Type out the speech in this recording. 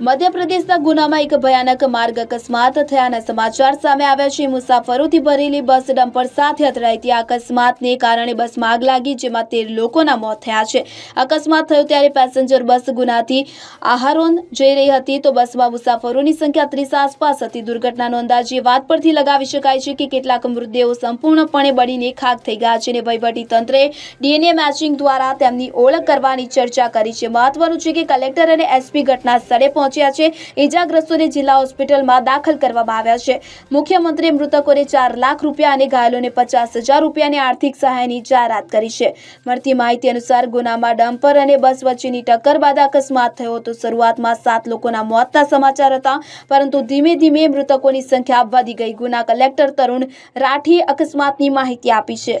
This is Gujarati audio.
મધ્યપ્રદેશના ગુનામાં એક ભયાનક માર્ગ અકસ્માત થયાના સમાચાર સામે આવ્યા છે. મુસાફરોથી ભરેલી બસ ડમ્પર સાથે અથડાઈતી અકસ્માતને કારણે બસમાં આગ લાગી, જેમાં તેર લોકોના મોત થયા છે. અકસ્માત થયો ત્યારે પેસેન્જર બસ ગુનાથી આહારોન જઈ રહી હતી. તો બસમાં મુસાફરોની સંખ્યા ત્રીસ આસપાસ હતી. દુર્ઘટનાનો અંદાજ એ વાત પરથી લગાવી શકાય છે કે કેટલાક મૃતદેહો સંપૂર્ણપણે બળીને ખાક થઈ ગયા છે અને તંત્રે ડીએનએ મેચિંગ દ્વારા તેમની ઓળખ કરવાની ચર્ચા કરી છે. મહત્વનું છે કે કલેક્ટર અને એસપી ઘટના સ્થળે પહોંચ્યા છે. ઇજાગ્રસ્તોને જિલ્લા હોસ્પિટલમાં દાખલ કરવામાં આવ્યા છે. મુખ્યમંત્રીએ મૃતકોને ચાર લાખ રૂપિયા અને ઘાયલોને પચાસ હજાર રૂપિયાની આર્થિક સહાયની જાહેરાત કરી છે. મળતી માહિતી અનુસાર ગુનામાં ડમ્પર અને બસ વચ્ચેની ટક્કર બાદ અકસ્માત થયો હતો. શરૂઆતમાં સાત લોકોના મોતના સમાચાર હતા, પરંતુ ધીમે ધીમે મૃતકોની સંખ્યા વધી ગઈ. ગુના કલેક્ટર તરુણ રાઠીએ અકસ્માતની માહિતી આપી છે.